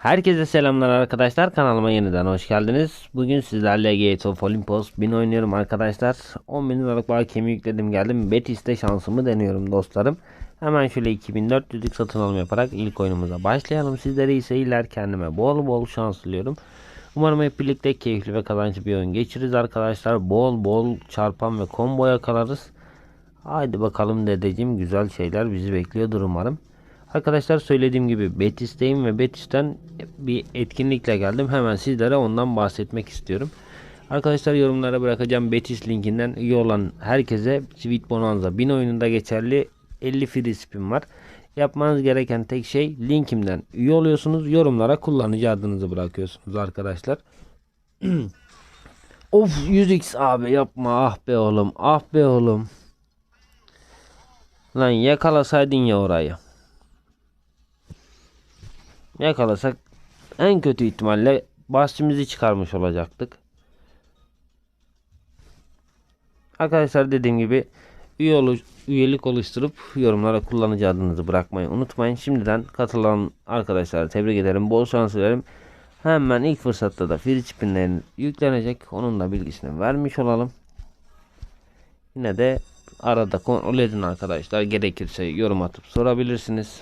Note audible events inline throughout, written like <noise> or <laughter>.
Herkese selamlar arkadaşlar kanalıma yeniden hoş geldiniz. Bugün sizlerle Gates of Olympus 1000 oynuyorum arkadaşlar. 10 bin liralık bakiyemi yükledim geldim. Betis'te şansımı deniyorum dostlarım. Hemen şöyle 2400'lük satın alım yaparak ilk oyunumuza başlayalım. Sizlere iyi seyirler kendime bol bol şans diliyorum. Umarım hep birlikte keyifli ve kazançlı bir oyun geçiririz arkadaşlar. Bol bol çarpan ve combo yakalarız. Haydi bakalım dedeciğim güzel şeyler bizi bekliyordur umarım. Arkadaşlar söylediğim gibi Betis'teyim ve Betis'ten bir etkinlikle geldim. Hemen sizlere ondan bahsetmek istiyorum. Arkadaşlar yorumlara bırakacağım Betis linkinden üye olan herkese Sweet Bonanza 1000 oyununda geçerli 50 free spin var. Yapmanız gereken tek şey linkimden üye oluyorsunuz. Yorumlara kullanıcı adınızı bırakıyorsunuz arkadaşlar. <clears throat> of 100x abi yapma ah be oğlum ah be oğlum. Lan yakalasaydın ya orayı. Yakalasak en kötü ihtimalle bahsimizi çıkarmış olacaktık. Arkadaşlar dediğim gibi üye olu- üyelik oluşturup yorumlara kullanıcı adınızı bırakmayı unutmayın. Şimdiden katılan arkadaşlara tebrik ederim. Bol şans dilerim. Hemen ilk fırsatta da free spinlerin yüklenecek. Onun da bilgisini vermiş olalım. Yine de arada kontrol edin arkadaşlar. Gerekirse yorum atıp sorabilirsiniz.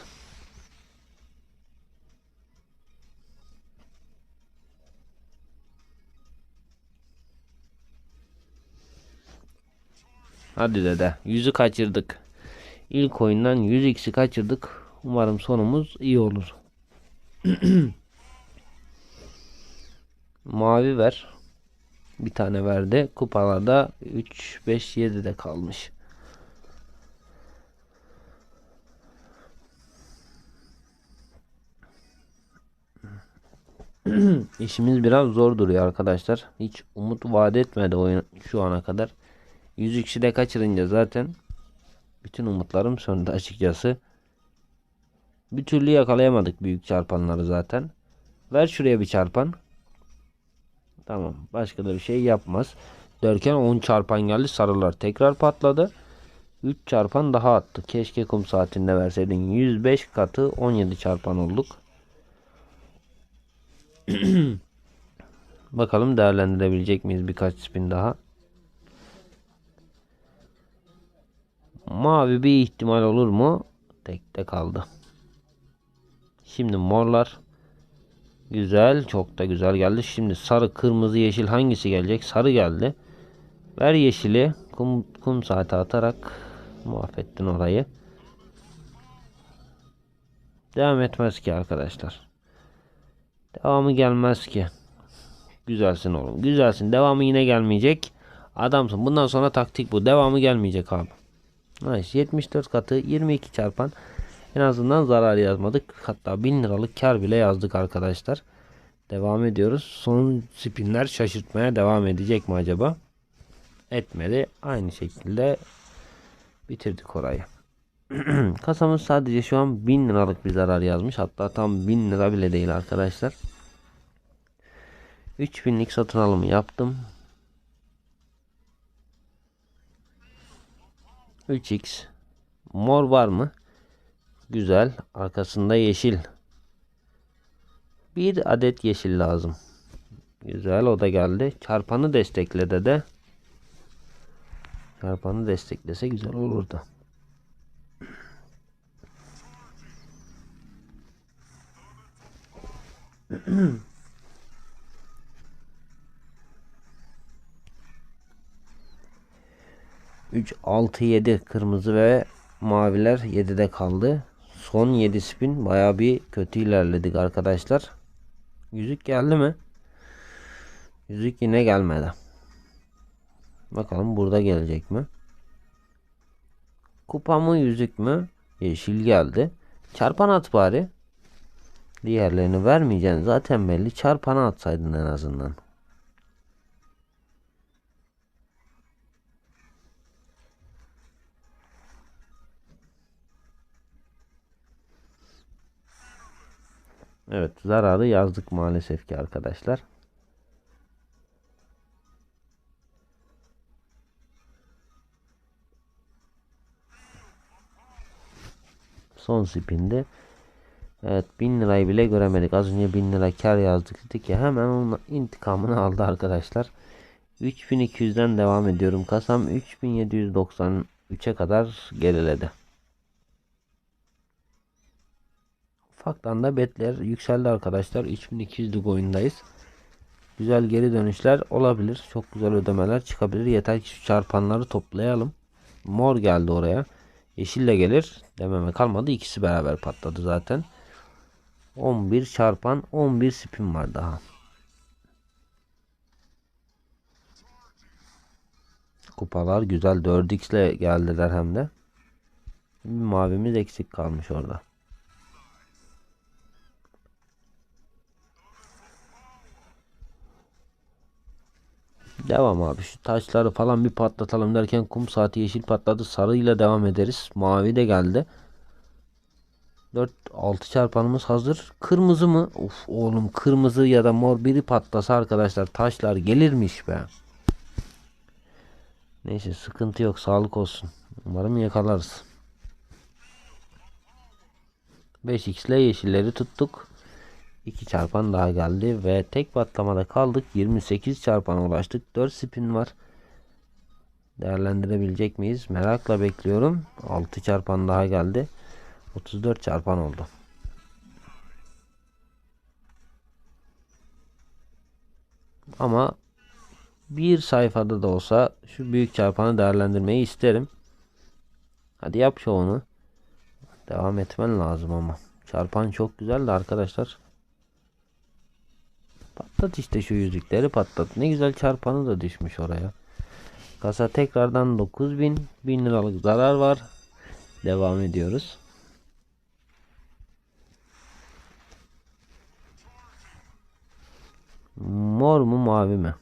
Hadi dede. Yüzü kaçırdık. İlk oyundan 100x'i kaçırdık. Umarım sonumuz iyi olur. <clears throat> Mavi ver. Bir tane verdi. Kupalarda 3, 5, 7 de kalmış. <clears throat> İşimiz biraz zor duruyor arkadaşlar. Hiç umut vaat etmedi oyun şu ana kadar. 100 kişi de kaçırınca zaten bütün umutlarım söndü açıkçası. Bir türlü yakalayamadık büyük çarpanları zaten. Ver şuraya bir çarpan. Tamam. Başka da bir şey yapmaz. Derken 10 çarpan geldi. Sarılar tekrar patladı. 3 çarpan daha attı. Keşke kum saatinde verseydin. 105 katı 17 çarpan olduk. <clears throat> Bakalım değerlendirebilecek miyiz birkaç spin daha. Mavi bir ihtimal olur mu? Tekte kaldı. Şimdi morlar. Güzel. Çok da güzel geldi. Şimdi sarı, kırmızı, yeşil hangisi gelecek? Sarı geldi. Ver yeşili. Kum, kum saati atarak mahvettin orayı. Devam etmez ki arkadaşlar. Devamı gelmez ki. Güzelsin oğlum. Güzelsin. Devamı yine gelmeyecek. Adamsın. Bundan sonra taktik bu. Devamı gelmeyecek abi. Nice. 74 katı 22 çarpan. En azından zarar yazmadık. Hatta 1000 liralık kar bile yazdık arkadaşlar. Devam ediyoruz. Son spinler şaşırtmaya devam edecek mi acaba? Etmedi. Aynı şekilde bitirdik orayı. <clears throat> Kasamız sadece şu an 1000 liralık bir zarar yazmış. Hatta tam 1000 lira bile değil arkadaşlar. 3000'lik satın alımı yaptım. 3x mor var mı? Güzel. Arkasında yeşil. Bir adet yeşil lazım. Güzel o da geldi. Çarpanı destekledi de. Çarpanı desteklese güzel olurdu. <clears throat> Üç, altı, yedi kırmızı ve maviler 7'de kaldı. Son 7 spin baya bir kötü ilerledik arkadaşlar. Yüzük geldi mi? Yüzük yine gelmedi. Bakalım burada gelecek mi? Kupa mı yüzük mü? Yeşil geldi. Çarpan at bari. Diğerlerini vermeyeceksin. Zaten belli. Çarpanı atsaydın en azından. Evet zararı yazdık maalesef ki arkadaşlar. Son spinde Evet 1000 lirayı bile göremedik. Az önce 1000 lira kar yazdık dedik ya hemen onun intikamını aldı arkadaşlar. 3200'den devam ediyorum. Kasam 3793'e kadar geriledi. Ufaktan da betler yükseldi arkadaşlar. 3200'lük oyundayız. Güzel geri dönüşler olabilir. Çok güzel ödemeler çıkabilir. Yeter ki şu çarpanları toplayalım. Mor geldi oraya. Yeşil de gelir. Dememe kalmadı. İkisi beraber patladı zaten. 11 çarpan 11 spin var daha. Kupalar güzel 4x ile geldiler hem de. Mavimiz eksik kalmış orada. Devam abi şu taşları falan bir patlatalım derken kum saati yeşil patladı sarıyla devam ederiz. Mavi de geldi. 4 6 çarpanımız hazır. Kırmızı mı? Of oğlum kırmızı ya da mor biri patlasa arkadaşlar taşlar gelirmiş be. Neyse sıkıntı yok sağlık olsun. Umarım yakalarız. 5x ile yeşilleri tuttuk. 2 çarpan daha geldi ve tek patlamada kaldık. 28 çarpana ulaştık. 4 spin var. Değerlendirebilecek miyiz? Merakla bekliyorum. 6 çarpan daha geldi. 34 çarpan oldu. Ama bir sayfada da olsa şu büyük çarpanı değerlendirmeyi isterim. Hadi yap şovunu. Devam etmen lazım ama. Çarpan çok güzeldi arkadaşlar. Patlat işte şu yüzükleri patlat. Ne güzel çarpanı da düşmüş oraya. Kasa tekrardan 9000 1000 liralık zarar var. Devam ediyoruz. Mor mu mavi mi?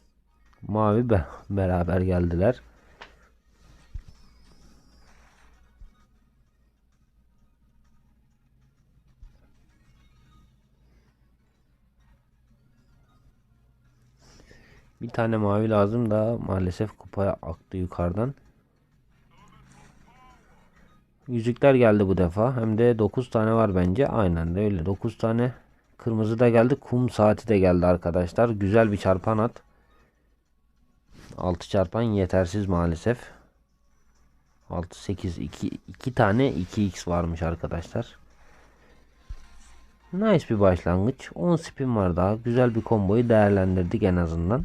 Mavi be beraber geldiler. Bir tane mavi lazım da maalesef kupaya aktı yukarıdan. Yüzükler geldi bu defa. Hem de 9 tane var bence. Aynen de öyle. 9 tane. Kırmızı da geldi. Kum saati de geldi arkadaşlar. Güzel bir çarpan at. 6 çarpan yetersiz maalesef. 6 8 2 2 tane 2x varmış arkadaşlar. Nice bir başlangıç. 10 spin var daha. Güzel bir komboyu değerlendirdik en azından.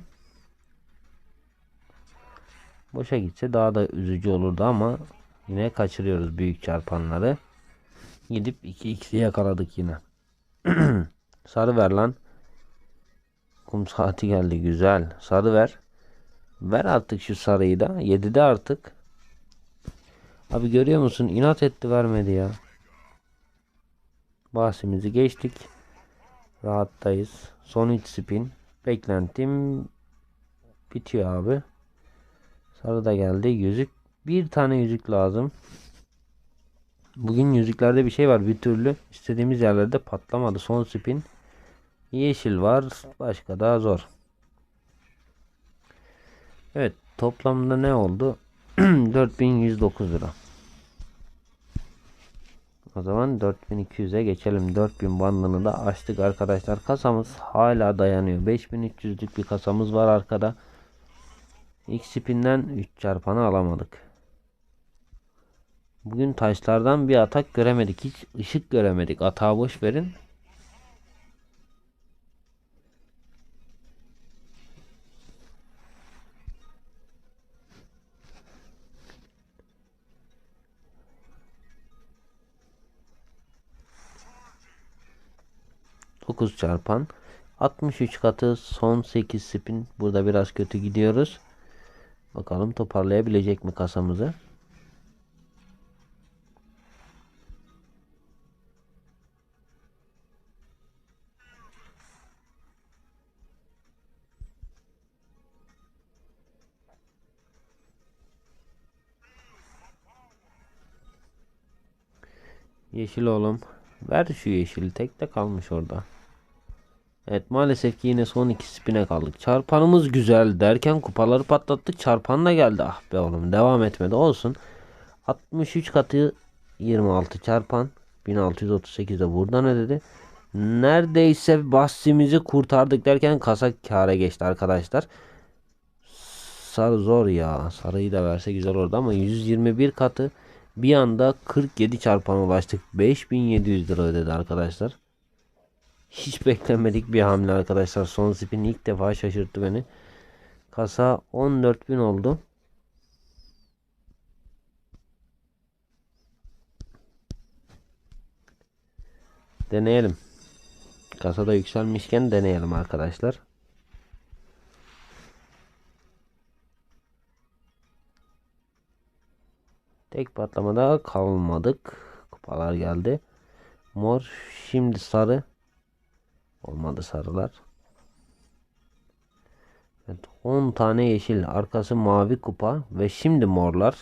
Boşa gitse daha da üzücü olurdu ama yine kaçırıyoruz büyük çarpanları. Gidip 2x'i yakaladık yine. <clears throat> Sarı ver lan. Kum saati geldi güzel. Sarı ver. Ver artık şu sarıyı da. 7'de artık. Abi görüyor musun? İnat etti vermedi ya. Bahsimizi geçtik. Rahattayız. Son 3 spin. Beklentim bitiyor abi. Sarı da geldi. Yüzük. Bir tane yüzük lazım. Bugün yüzüklerde bir şey var. Bir türlü istediğimiz yerlerde patlamadı. Son spin. Yeşil var. Başka daha zor. Evet. Toplamda ne oldu? <clears throat> 4109 lira. O zaman 4200'e geçelim. 4000 bandını da açtık arkadaşlar. Kasamız hala dayanıyor. 5300'lük bir kasamız var arkada. X spin'den 3 çarpanı alamadık. Bugün taşlardan bir atak göremedik. Hiç ışık göremedik. Atağı boş verin. Dokuz çarpan 63 katı son 8 spin burada biraz kötü gidiyoruz. Bakalım toparlayabilecek mi kasamızı? Yeşil oğlum. Ver şu yeşili. Tek de kalmış orada. Evet maalesef ki yine son iki spine kaldık. Çarpanımız güzel derken kupaları patlattık. Çarpan da geldi. Ah be oğlum devam etmedi olsun. 63 katı 26 çarpan. 1638 de buradan ödedi. Neredeyse bahsimizi kurtardık derken kasa kâra geçti arkadaşlar. Sarı zor ya. Sarıyı da verse güzel olurdu ama 121 katı bir anda 47 çarpana ulaştık. 5700 lira ödedi arkadaşlar. Hiç beklenmedik bir hamle arkadaşlar. Son spin ilk defa şaşırttı beni. Kasa 14.000 oldu. Deneyelim. Kasada yükselmişken deneyelim arkadaşlar. Tek patlamada kalmadık. Kupalar geldi. Mor şimdi sarı. Olmadı sarılar. Evet, 10 tane yeşil. Arkası mavi kupa. Ve şimdi morlar.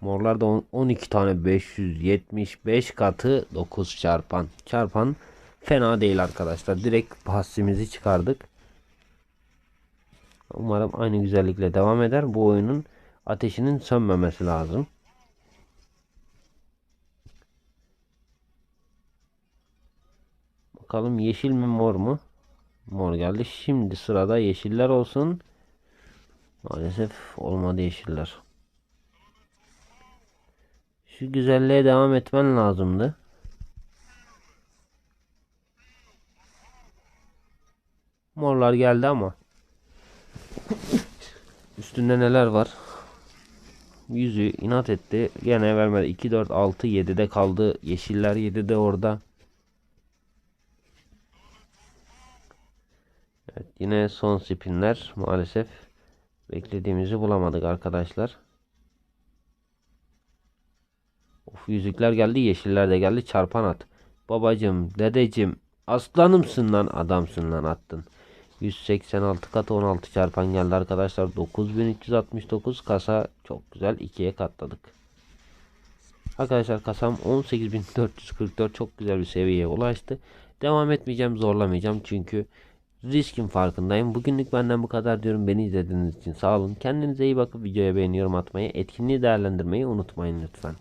Morlarda on- 12 tane 575 katı 9 çarpan. Çarpan fena değil arkadaşlar. Direkt bahsimizi çıkardık. Umarım aynı güzellikle devam eder. Bu oyunun ateşinin sönmemesi lazım. Bakalım yeşil mi mor mu? Mor geldi. Şimdi sırada yeşiller olsun. Maalesef olmadı yeşiller. Şu güzelliğe devam etmen lazımdı. Morlar geldi ama. Üstünde neler var? Yüzü inat etti. Gene vermedi. 2, 4, 6, 7'de kaldı. Yeşiller 7'de orada. Evet yine son spinler maalesef beklediğimizi bulamadık arkadaşlar. Of yüzükler geldi yeşiller de geldi çarpan at. Babacım dedecim aslanımsın lan adamsın lan attın. 186 kat 16 çarpan geldi arkadaşlar. 9369 kasa çok güzel ikiye katladık. Arkadaşlar kasam 18444 çok güzel bir seviyeye ulaştı. Devam etmeyeceğim zorlamayacağım çünkü riskin farkındayım. Bugünlük benden bu kadar diyorum. Beni izlediğiniz için sağ olun. Kendinize iyi bakıp videoya beğeni yorum atmayı, etkinliği değerlendirmeyi unutmayın lütfen.